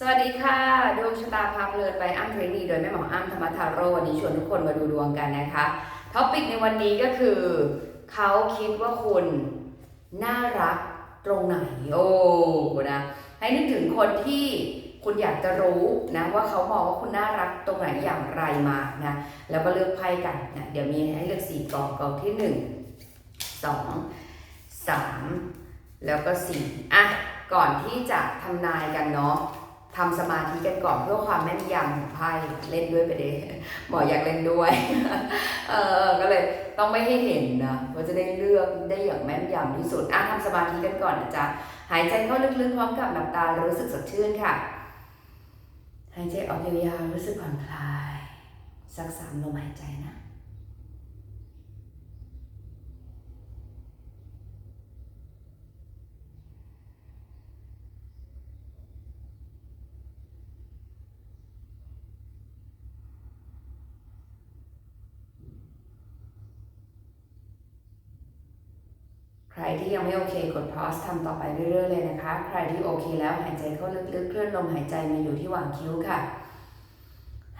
สวัสดีค่ะ ดวงชะตาพาเพลินไปอ้ำเทรนนีโดยแม่หมออ้ำธรรมทาโร่วันนี้ชวนทุกคนมาดูดวงกันนะคะท็อปิกในวันนี้ก็คือ เขาคิดว่าคุณน่ารักตรงไหนโอ้นะให้นึกถึงคนที่คุณอยากจะรู้นะว่าเขามองว่าคุณน่ารักตรงไหนอย่างไรมานะแล้วก็เลือกไพ่กันนะเดี๋ยวมีให้เลือกสี่กองกองที่หนึ่งสองสามแล้วก็สี่อะก่อนที่จะทำนายกันเนาะ ทำสมาธิกันก่อนเพื่อความแม่นยำของไพ่เล่นด้วยไปเด้หมออยากเล่นด้วย เออก็เลยต้องไม่ให้เห็นนะว่าจะได้เลือกได้อย่างแม่นยำที่สุดอะทำสมาธิกันก่อนนะจ๊ะหายใจเข้าลึกๆพร้อมกับหลับตาแล้วรู้สึกสดชื่นค่ะ หายใจออกยาวๆรู้สึกผ่อนคลาย สักสามลมหายใจนะ ใครที่ ยังไม่โอเคกด pause ทำต่อไปเรื่อยๆเลยนะคะ ใครที่โอเคแล้วหายใจเข้าลึกๆ เคลื่อนลมหายใจมาอยู่ที่หว่างคิ้วค่ะ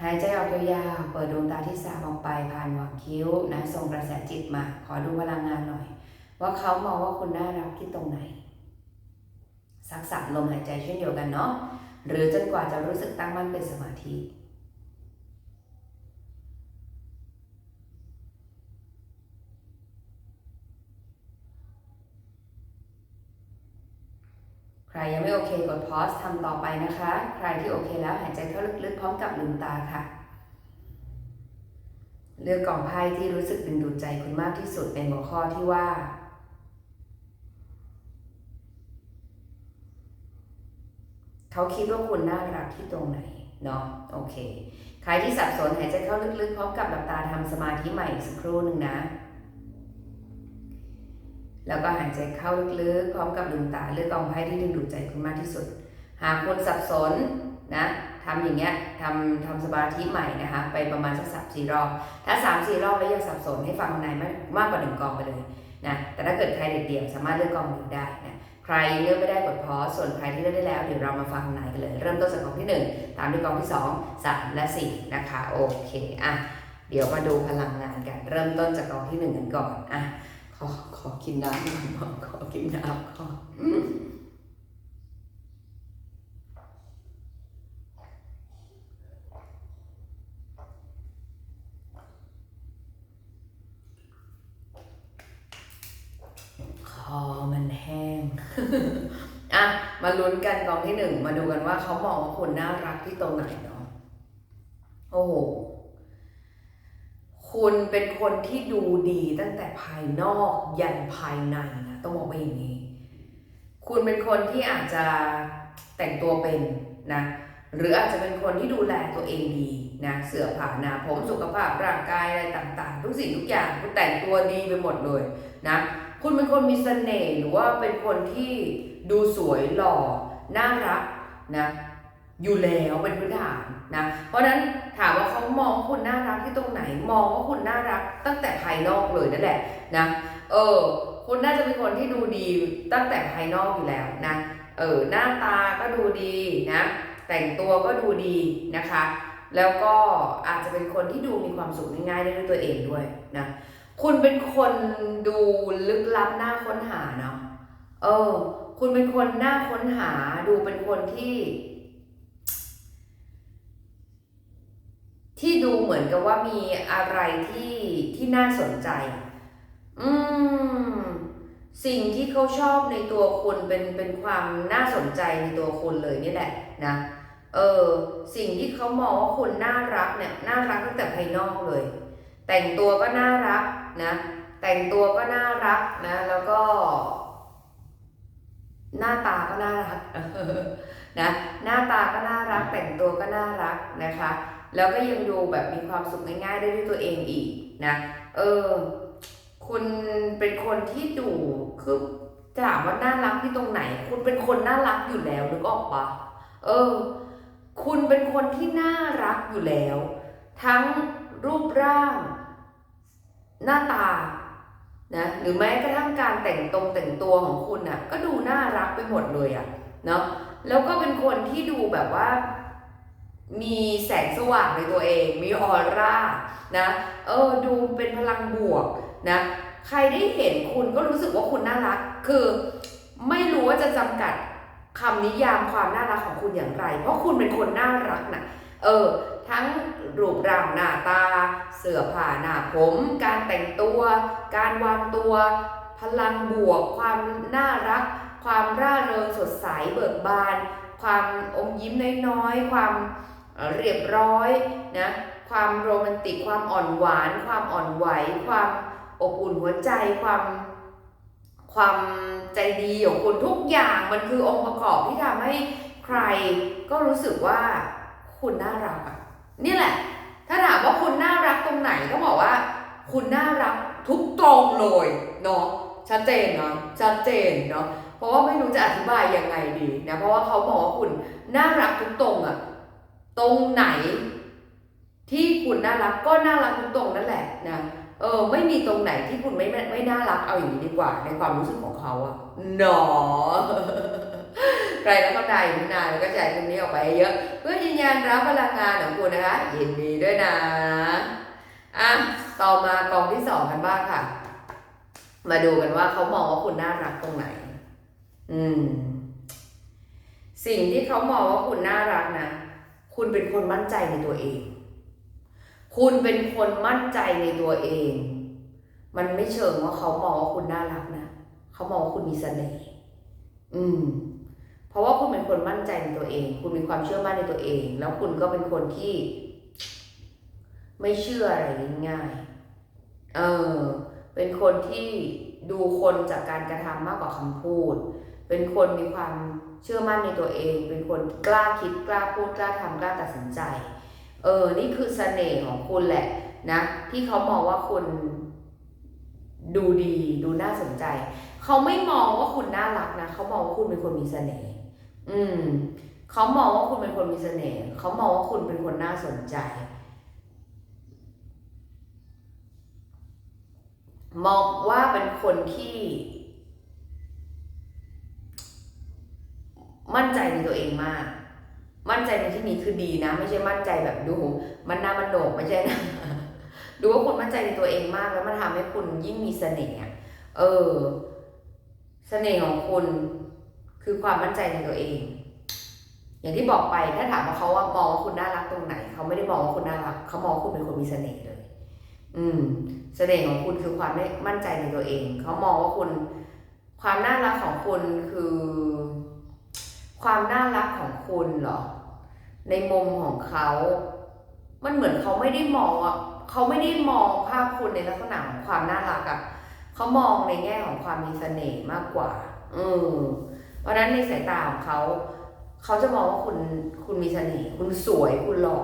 หายใจออกยาวๆ เปิดดวงตาที่สามออกไปผ่านหว่างคิ้วนะส่งกระแสจิตมา ขอดูพลังงานหน่อย ว่าเขามองว่าคุณน่ารักที่ตรงไหน สักสามลมหายใจเช่นเดียวกันเนาะ หรือจนกว่าจะรู้สึกตั้งมั่นเป็นสมาธิ รยังไม่โอเคกด pause ทำต่อไปนะคะ ใครที่โอเคแล้วหายใจเข้าลึกๆ พร้อมกับลืมตาค่ะ เลือกกล่องไพ่ที่รู้สึกดึงดูดใจคุณมากที่สุดในหัวข้อที่ว่า เขาคิดว่าคุณน่ารักที่ตรงไหนเนาะโอเค ใครที่สับสนหายใจเข้าลึกๆ พร้อมกับหลับตาทำสมาธิใหม่อีกสักครู่หนึ่งนะ แล้วก็หายใจเข้าลึกๆพร้อมกับลืมตาเลือกกองไพ่ที่ดึงดูดใจคุณมากที่สุด หากคุณสับสนนะทำอย่างเงี้ยทำทำสมาธิใหม่นะคะไปประมาณสักสามสี่รอบถ้าสามสี่รอบแล้วยังสับสนให้ฟังในมากมากกว่าหนึ่งกองไปเลยนะแต่ถ้าเกิดใครเด็ดเดี่ยวสามารถเลือกกองหนึ่งได้นะใครเลือกไม่ได้กดพอส่วนใครที่เลือกได้แล้วเดี๋ยวเรามาฟังในกันเลย เริ่มต้นจากกองที่หนึ่งตามด้วยกองที่สองสามและสี่นะคะโอเคอะเดี๋ยวมาดูพลังงานกัน เริ่มต้นจากกองที่หนึ่งกันก่อนอะ ขอขอกินน้ำก่อนหมอขอกินน้ำก่อนคอมันแห้ง อะ มาลุ้นกันกองที่หนึ่ง มาดูกันว่าเขามองว่าคุณน่ารักที่ตรงไหนเนาะโอ้โห คุณเป็นคนที่ดูดีตั้งแต่ภายนอกยันภายในนะต้องบอกว่าอย่างนี้ คุณเป็นคนที่อาจจะแต่งตัวเป็นนะหรืออาจจะเป็นคนที่ดูแลตัวเองดีนะเสื้อผ้าหนาผมสุขภาพร่างกายอะไรต่าง ๆ ทุกสิ่งทุกอย่างคุณแต่งตัวดีไปหมดเลยนะคุณเป็นคนมีเสน่ห์หรือว่าเป็นคนที่ดูสวยหล่อน่ารักนะ อยู่แล้วเป็นพื้นฐานนะ เพราะนั้นถามว่าเขามองว่าคุณน่ารักที่ตรงไหน มองว่าคุณน่ารักตั้งแต่ภายนอกเลยนั่นแหละนะ เออ คุณน่าจะเป็นคนที่ดูดีตั้งแต่ภายนอกอยู่แล้วนะ เออ หน้าตาก็ดูดีนะ แต่งตัวก็ดูดีนะคะ แล้วก็อาจจะเป็นคนที่ดูมีความสุขง่ายๆได้ด้วยตัวเองด้วยนะ คุณเป็นคนดูลึกลับน่าค้นหาเนาะ เออ คุณเป็นคนหน่าค้นหาดูเป็นคนที่ ที่ดูเหมือนกับว่ามีอะไรที่ที่น่าสนใจ อืม สิ่งที่เขาชอบในตัวคุณเป็นเป็นความน่าสนใจในตัวคุณเลยนี่แหละนะ เออ สิ่งที่เขามองว่าคุณน่ารักเนี่ย น่ารักตั้งแต่ภายนอกเลย แต่งตัวก็น่ารักนะ แต่งตัวก็น่ารักนะ แล้วก็ หน้าตาก็น่ารักนะ หน้าตาก็น่ารัก แต่งตัวก็น่ารักนะคะ แล้วก็ยังดูแบบมีความสุขง่ายๆได้ด้วยตัวเองอีกนะ เออ คุณเป็นคนที่ดูคือถามว่าน่ารักที่ตรงไหน คุณเป็นคนน่ารักอยู่แล้วนึกออกปะเออ คุณเป็นคนที่น่ารักอยู่แล้ว ทั้งรูปร่าง หน้าตานะหรือแม้กระทั่งการแต่งตรงแต่งตัวของคุณน่ะ ก็ดูน่ารักไปหมดเลยอะ่ะเนาะแล้วก็เป็นคนที่ดูแบบว่า มีแสงสว่างในตัวเอง มีออร่านะ เออดูเป็นพลังบวกนะ ใครได้เห็นคุณก็รู้สึกว่าคุณน่ารัก คือไม่รู้ว่าจะจำกัดคำนิยามความน่ารักของคุณอย่างไร เพราะคุณเป็นคนน่ารักนะเออ ทั้งรูปร่างหน้าตา เสื้อผ้าหน้าผม การแต่งตัว การวางตัว พลังบวก ความน่ารัก ความร่าเริงสดใสเบิกบาน ความอมยิ้มน้อยๆ ความ เรียบร้อยนะความโรแมนติกความอ่อนหวาน ความอ่อนไหว ความอบอุ่นหัวใจความความใจดีของคุณทุกอย่างมันคือองค์ประกอบที่ทำให้ใครก็รู้สึกว่าคุณน่ารักอะนี่แหละ ถ้าถามว่าคุณน่ารักตรงไหนก็บอกว่า คุณน่ารักทุกตรงเลยเนาะชัดเจนเนาะชัดเจนเนาะเพราะว่าไม่รู้จะอธิบายยังไงดีนะเพราะว่าเขาบอกว่าคุณน่ารักทุกตรงอะ ตรงไหน ที่คุณน่ารักก็น่ารักทุกตรงนั่นแหละนะเออไม่มีตรงไหนที่คุณไม่ไม่ไมน่ารักเอาอย่างนี้ดีกว่า ในความรู้สึกของเขาอะหนอใครแล้วก็ได้อยู่นานแล้วก็แชร์คลิปนี้ออกไปเยอะ เพื่อยืนยันรับพลังงานของคุณนะคะยินดีด้วยนะอะต่อมากองที่สองกันบ้างค่ะ มาดูกันว่าเขามองว่าคุณน่ารักตรงไหน อืม สิ่งที่เขามองว่าคุณน่ารักนะ คุณเป็นคนมั่นใจในตัวเอง คุณเป็นคนมั่นใจในตัวเอง มันไม่เชิงว่าเขามองว่าคุณน่ารักนะ เขามองว่าคุณมีเสน่ห์อืม เพราะว่าคุณเป็นคนมั่นใจในตัวเอง คุณมีความเชื่อมั่นในตัวเอง แล้วคุณก็เป็นคนที่ ไม่เชื่ออะไรง่ายๆเออ เป็นคนที่ดูคนจากการกระทำมากกว่าคำพูด เป็นคนมีความเชื่อมั่นในตัวเอง เป็นคนกล้าคิดกล้าพูดกล้าทำกล้าตัดสินใจ เออ นี่คือเสน่ห์ของคุณแหละนะ ที่เขามองว่าคุณดูดีดูน่าสนใจ เขาไม่มองว่าคุณน่ารักนะ เขามองว่าคุณเป็นคนมีเสน่ห์ อืม เขามองว่าคุณเป็นคนมีเสน่ห์ เขามองว่าคุณเป็นคนน่าสนใจ มองว่าเป็นคนที่ มั่นใจในตัวเองมาก มั่นใจในที่นี้คือดีนะ ไม่ใช่มั่นใจแบบดู มันหน้ามันโหนกไม่ใช่นะดูว่าคุณมั่นใจในตัวเองมาก แล้วมันทำให้คุณยิ่งมีเสน่ห์เออ เสน่ห์ของคุณคือความมั่นใจในตัวเอง อย่างที่บอกไปถ้าถามว่าเขาว่ามองว่าคุณน่ารักตรงไหน เขาไม่ได้มองว่าคุณน่ารัก เขามองคุณเป็นคนมีเสน่ห์เลย อืม เสน่ห์ของคุณคือความไม่มั่นใจในตัวเอง เขามองว่าคุณ ความน่ารักของคุณคือ ความน่ารักของคุณเหรอ ในมุมของเขา มันเหมือนเขาไม่ได้มองอะเขาไม่ได้มองภาพคุณในลักษณะของความน่ารักอะเขามองในแง่ของความมีเสน่ห์มากกว่าอืมเพราะฉะนั้นในสายตาของเขา เขาจะมองว่าคุณคุณมีเสน่ห์คุณสวยคุณหล่อ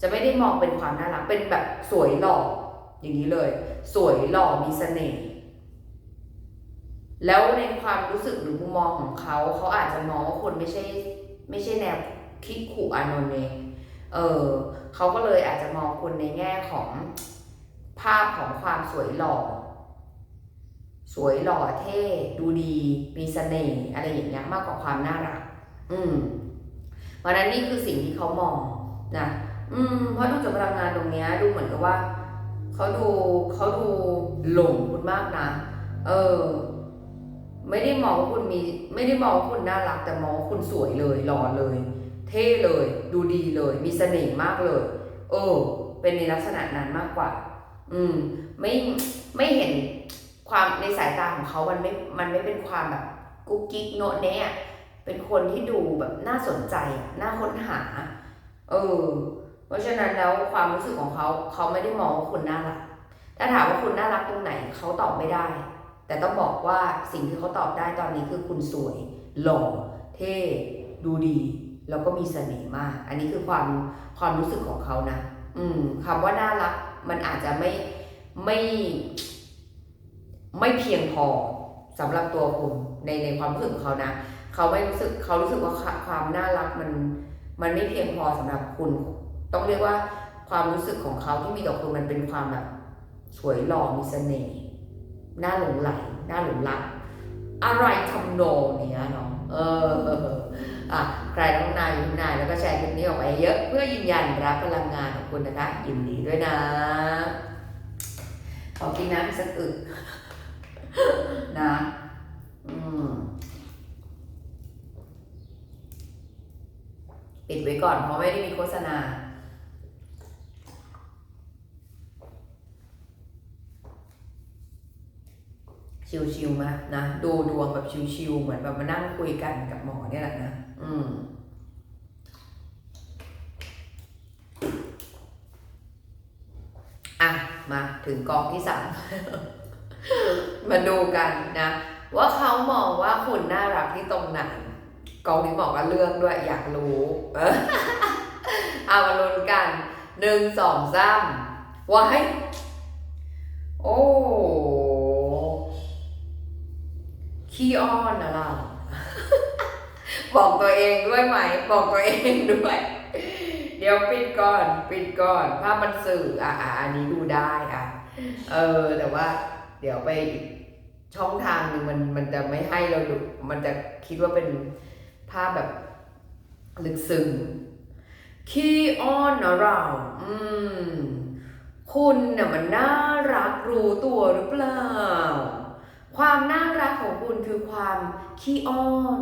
จะไม่ได้มองเป็นความน่ารักเป็นแบบสวยหล่ออย่างนี้เลย สวยหล่อมีเสน่ห์ แล้วในความรู้สึกหรือมุมมองของเขา เขาอาจจะมองว่าคุณไม่ใช่ไม่ใช่แนวคิดขู่อานนท์เองเออเขาก็เลยอาจจะมองคุณในแง่ของภาพของความสวยหล่อ สวยหล่อเท่ดูดีมีเสน่ห์อะไรอย่างเงี้ยมากกว่าความน่ารัก อืมเพราะฉะนั้นนี่คือสิ่งที่เขามองนะอืมเพราะดูจากพลังงานตรงเนี้ยดูเหมือนกับว่าเขาดูเขาดูหลงคุณมากนะ เออ ไม่ได้มองว่าคุณมีไม่ได้มองว่าคุณน่ารักแต่มองว่าคุณสวยเลยหล่อเลย เท่เลย ดูดีเลย มีเสน่ห์มากเลย เออ เป็นในลักษณะนั้นมากกว่า อืม ไม่ไม่เห็นความในสายตาของเขามันไม่มันไม่เป็นความแบบกุ๊กกิ๊กโนะเนะอเป็นคนที่ดูแบบน่าสนใจน่าค้นหา เออ เพราะฉะนั้นแล้วความรู้สึกของเขาเขาไม่ได้มองว่าคุณน่ารักถ้าถามว่าคุณน่ารักตรงไหนเขาตอบไม่ได้ แต่ต้องบอกว่าสิ่งที่เขาตอบได้ตอนนี้คือคุณสวย หล่อ เท่ ดูดี แล้วก็มีเสน่ห์มาก อันนี้คือความความรู้สึกของเขานะ อืมคำว่าน่ารัก มันอาจจะไม่ไม่ ไม่เพียงพอสำหรับตัวคุณในในความรู้สึกของเขานะ เขาไม่รู้สึกเขารู้สึกว่าความน่ารักมันมันไม่เพียงพอสำหรับคุณ ต้องเรียกว่าความรู้สึกของเขาที่มีต่อคุณมันเป็นความแบบสวยหล่อมีเสน่ห์ น่าหลงไหลน่าหลงรัก อะไรทำนองเนี้ยเนาะเอออะใครต้องนายอยู่นายแล้วก็แชร์คลิปนี้ออกไปเยอะเพื่อยืนยันรับพลังงานของคุณนะคะยินดีด้วยนะ ขอกินน้ำสักอึกนะอืมปิดไว้ก่อนเพราะไม่ได้มีโฆษณา ชิวๆมานะดูดวงแบบชิวๆเหมือนแบบมานั่งคุยกันกับหมอเนี่ยแหละนะ อืมอะมาถึงกองที่สาม มาดูกันนะ ว่าเขามองว่าคุณน่ารักที่ตรงไหนกองนี้บอกว่าเลือกด้วยอยากรู้ เออเอามาลุ้นกันหนึ่งสองสามว้ายโอ้ ขี้อ้อนนะเรา บอกตัวเองด้วยไหม บอกตัวเองด้วย เดี๋ยวปิดก่อน ปิดก่อนภาพมันสื่ออะอะอันนี้ดูได้อะ เออ แต่ว่า เดี๋ยวไปอีกช่องทางหนึ่งมันมันจะไม่ให้เราดู มันจะคิดว่าเป็นภาพแบบลึกซึ้งขี้อ้อนนะเรา อืม คุณน่ะมันน่ารักรู้ตัวหรือเปล่า ความน่ารักของคุณคือความขี้อ้อน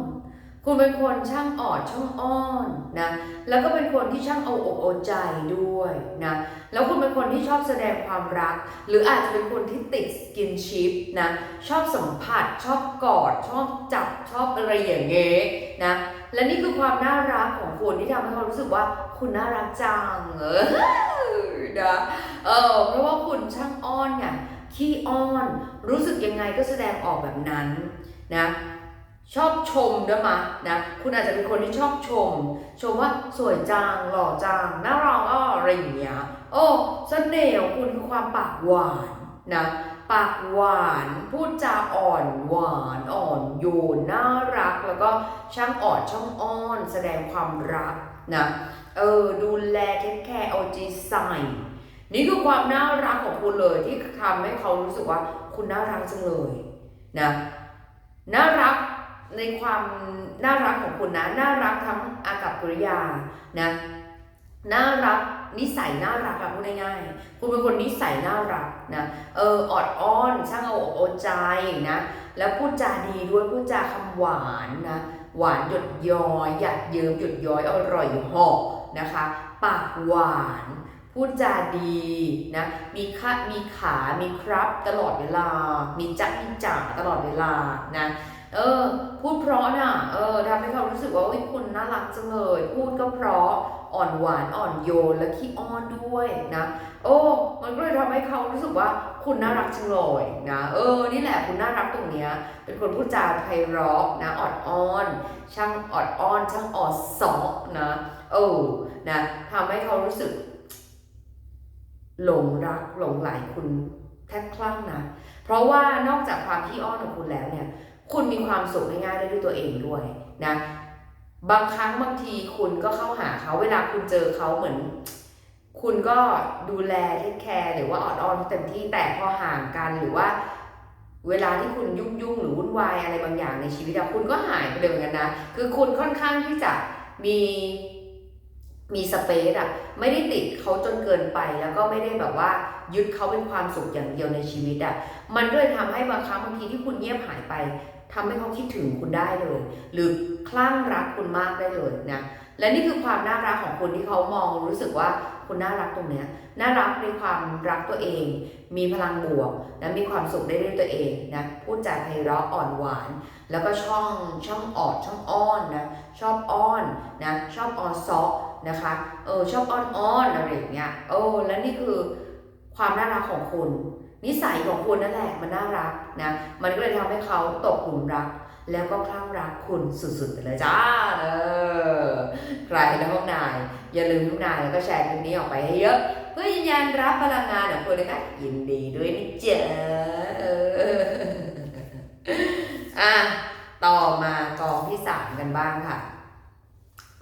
คุณเป็นคนช่างออดช่างอ้อนนะ แล้วก็เป็นคนที่ช่างเอาอกเอาใจด้วยนะ แล้วคุณเป็นคนที่ชอบแสดงความรัก หรืออาจจะเป็นคนที่ติดสกินชิปนะ ชอบสัมผัส ชอบกอด ชอบจับ ชอบอะไรอย่างเงี้ยนะ และนี่คือความน่ารักของคุณที่ทำให้เขารู้สึกว่าคุณน่ารักจังเออนะ เออ เพราะว่าคุณช่างอ้อนไงขี้อ้อน รู้สึกยังไงก็แสดงออกแบบนั้นนะชอบชมด้วยมะนะคุณอาจจะเป็นคนที่ชอบชม ชมว่าสวยจังหล่อจังน่ารักอะอะไรอย่างเงี้ยโอ้เสน่ห์ของคุณคือความปากหวานนะปากหวานพูดจาอ่อนหวานอ่อนโยนน่ารัก แล้วก็ช่างออดช่างอ้อน แสดงความรักนะเออดูแลเทคแคร์เอาใจใส่นี่คือความน่ารักของคุณเลยที่ทำให้เขารู้สึกว่า คุณน่ารักจังเลยนะน่ารักในความน่ารักของคุณนะน่ารักทั้งอากับกริยานะน่ารักนิสัยน่ารักอะพูดง่ายๆคุณเป็นคนนิสัยน่ารักนะเออออดอ้อนช่างเอาอกเอาใจนะแล้วพูดจาดีด้วยพูดจาคำหวานนะหวานหยดย้อยหยัดเยิ้มหยดย้อยอร่อยหอกนะคะ ปากหวาน พูดจาดีนะ มีคะมีขา มีครับ ตลอดเวลา มีจักมีจ่าตลอดเวลานะ เออ พูดเพราะน่ะ เออทำให้เขารู้สึกว่าอุ้ยคุณน่ารักจังเลย พูดก็เพราะ อ่อนหวาน อ่อนโยน และขี้อ้อนด้วยนะ โอ้ มันก็เลยทำให้เขารู้สึกว่าคุณน่ารักจังเลยนะ เออ นี่แหละคุณน่ารักตรงเนี้ย เป็นคนพูดจาไพเราะนะออดอ้อน ช่างออดอ้อน ช่างออดซอกนะ เออ นะทำให้เขารู้สึก หลงรักหลงไหลคุณแทบคลั่งนะ เพราะว่านอกจากความขี้อ้อนของคุณแล้วเนี่ย คุณมีความสุขง่ายๆได้ด้วยตัวเองด้วยนะ บางครั้งบางทีคุณก็เข้าหาเขาเวลาคุณเจอเขาเหมือน คุณก็ดูแลเทคแคร์หรือว่าออดอ้อนเต็มที่แต่พอห่างกันหรือว่า เวลาที่คุณยุ่งยุ่งๆหรือวุ่นวายอะไรบางอย่างในชีวิตอะคุณก็หายไปเลยเหมือนกันนะ คือคุณค่อนข้างที่จะมี มีสเปซอะไม่ได้ติดเขาจนเกินไป แล้วก็ไม่ได้แบบว่ายึดเขาเป็นความสุขอย่างเดียวในชีวิตอะมันก็เลยทำให้บางครั้งบางทีที่คุณเงียบหายไปทำให้เขาคิดถึงคุณได้เลย หรือคลั่งรักคุณมากได้เลยนะและนี่คือความน่ารักของคุณที่เขามองรู้สึกว่าคุณน่ารักตรงเนี้ยน่ารักในความรักตัวเอง มีพลังบวกนะมีความสุขได้ด้วยตัวเองนะพูดจาไพเราะอ่อนหวาน แล้วก็ช่องช่องออดช่องอ้อนนะชอบอ้อนนะชอบออนซอก นะคะเออชอบอ้อนอ้อนอะไรอย่างเงี้ยโอ้และนี่คือความน่ารักของคุณ นิสัยของคุณนั่นแหละมันน่ารักนะมันก็เลยทำให้เขาตกหลุมรัก แล้วก็คลั่งรักคุณสุดๆไปเลยจ้าเออใครในห้องนาย อย่าลืมทุกนายแล้วก็แชร์คลิปนี้ออกไปให้เยอะ เพื่อยืนยันรับพลังงานของคุณนะคะยินดีด้วยนะจ๊ะเอออะต่อมากองที่สามกันบ้างค่ะ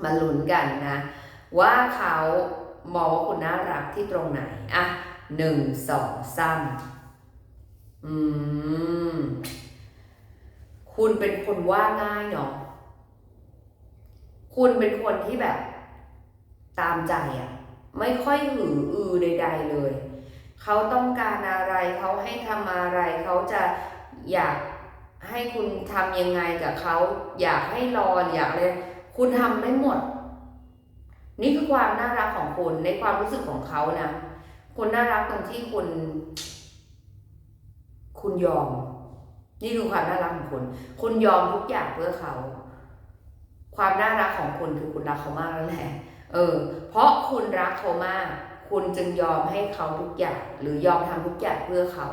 มาลุ้นกันนะ ว่าเขามองว่าคุณน่ารักที่ตรงไหน อะหนึ่งสองสามอืม คุณเป็นคนว่าง่ายเนาะคุณเป็นคนที่แบบ ตามใจอะไม่ค่อยหืออือใด ๆเลย เขาต้องการอะไรเขาให้ทำอะไร เขาจะอยากให้คุณทำยังไงกับเขา อยากให้รออยากอะไรคุณทำได้หมด นี่คือความน่ารักของคุณในความรู้สึกของเขานะคุณน่ารักตรงที่คุณ คุณยอม นี่คือความน่ารักของคุณคุณยอมทุกอย่างเพื่อเขา ความน่ารักของคุณคือคุณรักเขามากแล้วแหละเออ เพราะคุณรักเขามาก คุณจึงยอมให้เขาทุกอย่าง หรือยอมทำทุกอย่างเพื่อเขา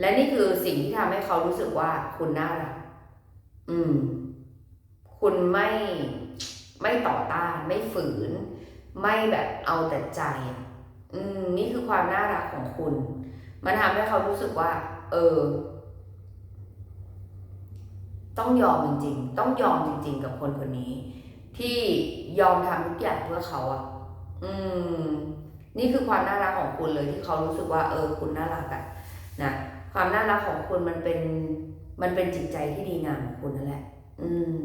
และนี่คือสิ่งที่ทำให้เขารู้สึกว่าคุณน่ารัก อืม คุณไม่ ไม่ต่อต้านไม่ฝืน ไม่แบบเอาแต่ใจ อืมนี่คือความน่ารักของคุณ มันทำให้เขารู้สึกว่า เออ ต้องยอมจริง ๆ ต้องยอมจริง ๆ กับคนคนนี้ ที่ยอมทำทุกอย่างเพื่อเขาอะ อืม นี่คือความน่ารักของคุณเลยที่เขารู้สึกว่า เออ คุณน่ารักอะนะความน่ารักของคุณมันเป็น มันเป็นจิตใจที่ดีงามของคุณนั่นแหละ อืม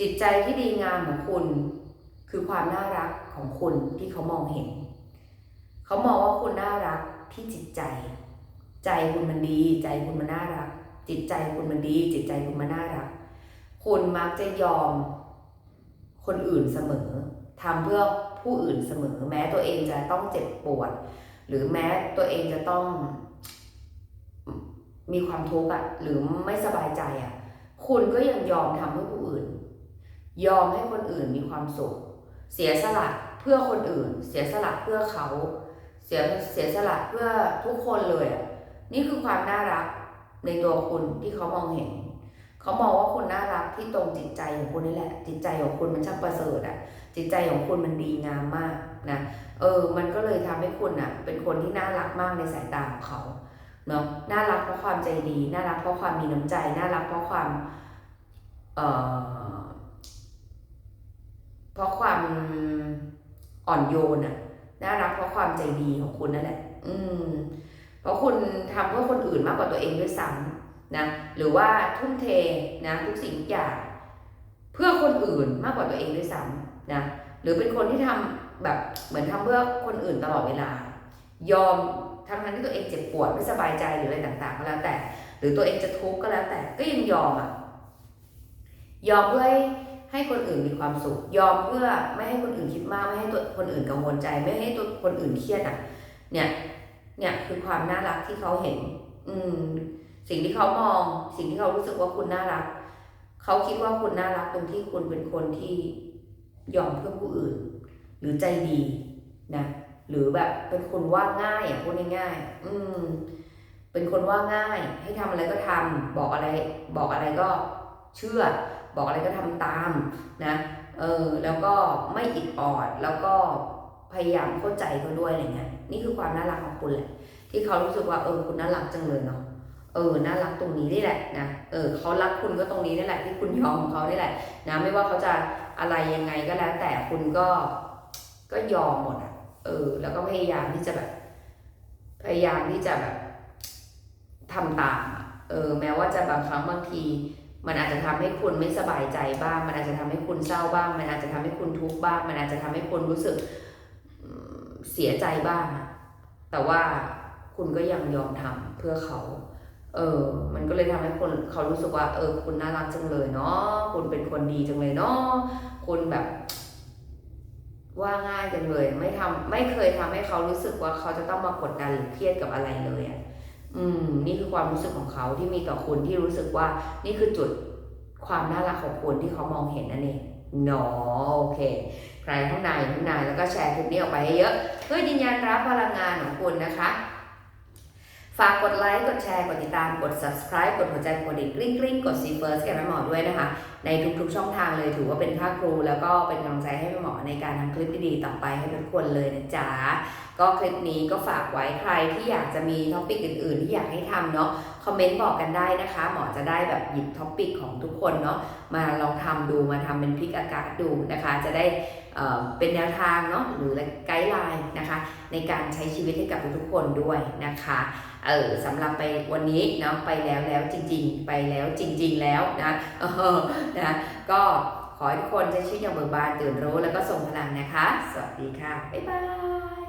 จิตใจที่ดีงามของคุณ คือความน่ารักของคุณที่เขามองเห็น เขามองว่าคุณน่ารักที่จิตใจ ใจคุณมันดี ใจคุณมันน่ารัก จิตใจคุณมันดี จิตใจคุณมันน่ารัก คุณมักจะยอม คนอื่นเสมอทำเพื่อผู้อื่นเสมอ แม้ตัวเองจะต้องเจ็บปวด หรือแม้ตัวเองจะต้อง มีความทุกข์อะหรือไม่สบายใจอะคุณก็ยังยอมทำเพื่อผู้อื่น ยอมให้คนอื่นมีความสุข เสียสละเพื่อคนอื่น เสียสละเพื่อเขา เสียเสียสละเพื่อทุกคนเลยอะนี่คือความน่ารักในตัวคุณที่เขามองเห็น เขามองว่าคุณน่ารักที่ตรงจิตใจของคุณนี่แหละ จิตใจของคุณมันช่างประเสริฐอะจิตใจของคุณมันดีงามมากนะ เออ มันก็เลยทำให้คุณอะเป็นคนที่น่ารักมากในสายตาของเขา เนาะ น่ารักเพราะความใจดี น่ารักเพราะความมีน้ำใจ น่ารักเพราะความ เอ่อ ราะความอ่อนโยนอะน่ารักเพราะความใจดีของคุณนั่นแหละ อืม เพราะคุณทำเพื่อคนอื่นมากกว่าตัวเองด้วยซ้ำนะ หรือว่าทุ่มเทนะทุกสิ่งทุกอย่าง เพื่อคนอื่นมากกว่าตัวเองด้วยซ้ำนะ หรือเป็นคนที่ทำแบบเหมือนทำเพื่อคนอื่นตลอดเวลา ยอมทั้งทั้งที่ตัวเองเจ็บปวดไม่สบายใจหรืออะไรต่าง ๆ ก็แล้วแต่ หรือตัวเองจะทุกข์ก็แล้วแต่ ก็ยังยอมอะ ยอมเพื่อให้ ให้คนอื่นมีความสุข ยอมเพื่อไม่ให้คนอื่นคิดมาก ไม่ให้ตัวคนอื่นกังวลใจ ไม่ให้ตัวคนอื่นเครียดอะ เนี่ย เนี่ยคือความน่ารักที่เขาเห็น อืม สิ่งที่เขามอง สิ่งที่เขารู้สึกว่าคุณน่ารัก เขาคิดว่าคุณน่ารักตรงที่คุณเป็นคนที่ยอมเพื่อผู้อื่น หรือใจดีนะ หรือแบบเป็นคนว่าง่ายอะพูดง่ายๆอืม เป็นคนว่าง่าย ให้ทำอะไรก็ทำบอกอะไร บอกอะไรก็ เชื่อ บอกอะไรก็ทำตามนะเออแล้วก็ไม่อิดออดแล้วก็พยายามเข้าใจเขาด้วยอะไรเงี้ยนี่คือความน่ารักของคุณแหละ ที่เขารู้สึกว่าเออคุณน่ารักจังเลยเนาะเออ น่ารักตรงนี้นี่แหละนะ เออเขารักคุณก็ตรงนี้นี่แหละที่คุณยอมของเขานี่แหละนะ ไม่ว่าเขาจะอะไรยังไงก็แล้ว แต่คุณก็ ก็ยอมหมดอะ เออ แล้วก็พยายามที่จะแบบ พยายามที่จะแบบทำตาม เออ แม้ว่าจะบางครั้งบางที มันอาจจะทำให้คุณไม่สบายใจบ้าง มันอาจจะทำให้คุณเศร้าบ้าง มันอาจจะทำให้คุณทุกข์บ้าง มันอาจจะทำให้คุณรู้สึกเสียใจบ้างอะแต่ว่าคุณก็ยังยอมทำเพื่อเขา เออ มันก็เลยทำให้คนเขารู้สึกว่า เออ คุณน่ารักจังเลยเนาะ คุณเป็นคนดีจังเลยเนาะ คุณแบบ ว่าง่ายจังเลย ไม่ทำไม่เคยทำให้เขารู้สึกว่าเขาจะต้องมากดดันหรือเครียดกับอะไรเลยอะ อืม นี่คือความรู้สึกของเขาที่มีต่อคุณที่รู้สึกว่า นี่คือจุดความน่ารักของคุณที่เขามองเห็นนั่นเองเนอโอเค ใครข้างในข้างในแล้วก็แชร์คลิปนี้ออกไปให้เยอะ เพื่อยืนยันรับพลังงานของคุณนะคะ ฝากกดไลค์ กดแชร์ กดติดตาม กด subscribe กดหัวใจกดดิ่งกริ๊งกริ๊งกดซีเฟิร์สแกแม่หมอด้วยนะคะ ในทุกๆช่องทางเลยถือว่าเป็นภาคครู แล้วก็เป็นกำลังใจให้แม่หมอในการทำคลิปดีๆต่อไปให้ทุกคนเลยนะจ๊ะ ก็คลิปนี้ก็ฝากไว้ใครที่อยากจะมีท็อปิกอื่นๆ ที่อยากให้ทำเนาะคอมเมนต์บอกกันได้นะคะ หมอจะได้แบบหยิบท็อปิกของทุกคนเนาะมาลองทำดูมาทำเป็นพลิกอากาศดูนะคะ จะได้เเป็นแนวทางเนาะหรือไกด์ไลน์นะคะ ในการใช้ชีวิตให้กับทุกๆคนด้วยนะคะเออสำหรับไปวันนี้เนาะไปแล้วแล้วจริง ๆ ไปแล้วจริง ๆ แล้วนะเออนะก็ขอให้ทุกคนใช้ชีวิตอย่างเบิกบานตื่นรู้แล้วก็ทรงพลังนะคะ สวัสดีค่ะ บ๊ายบาย